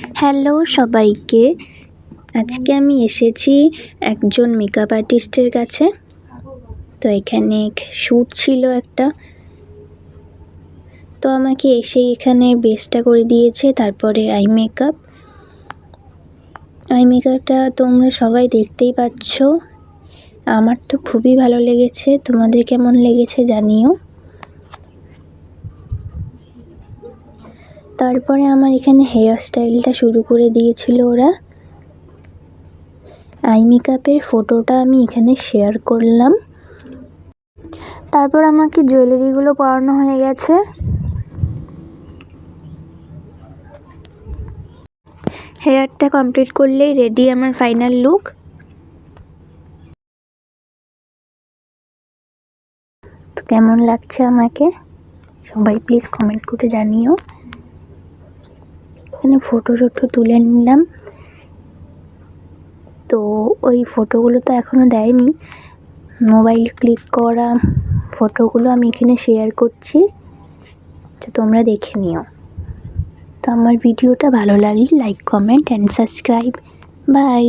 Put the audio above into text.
Hello সবাইকে। আজকে আমি এসেছি একজন মেকআপ আর্টিস্টের কাছে। তো এখানে শ্যুট ছিল একটা। তো আমাকে এসে এখানে বেসটা করে দিয়েছে, তারপরে আই মেকআপ আই মেকআপটা তোমরা সবাই দেখতেই পাচ্ছ। আমার তো খুবই ভালো লেগেছে। তোমাদের কেমন লেগেছে জানিও। তারপরে আমার এখানে হেয়ার স্টাইলটা শুরু করে দিয়েছিল ওরা। আই মেকআপের ফটোটা আমি এখানে শেয়ার করলাম। তারপর আমাকে জুয়েলারিগুলো পরানো হয়ে গেছে। হেয়ারটা কমপ্লিট করলেই রেডি আমার ফাইনাল লুক তো কেমন লাগছে আমাকে? সবাই প্লিজ কমেন্ট করে জানিও। এখানে ফটো টটো তুলে নিলাম। তো ওই ফটোগুলো তো এখনও দেয়নি। মোবাইল ক্লিক করা ফটোগুলো আমি এখানে শেয়ার করছি। তো তোমরা দেখে নিও। তো আমার ভিডিওটা ভালো লাগলে like comment and subscribe bye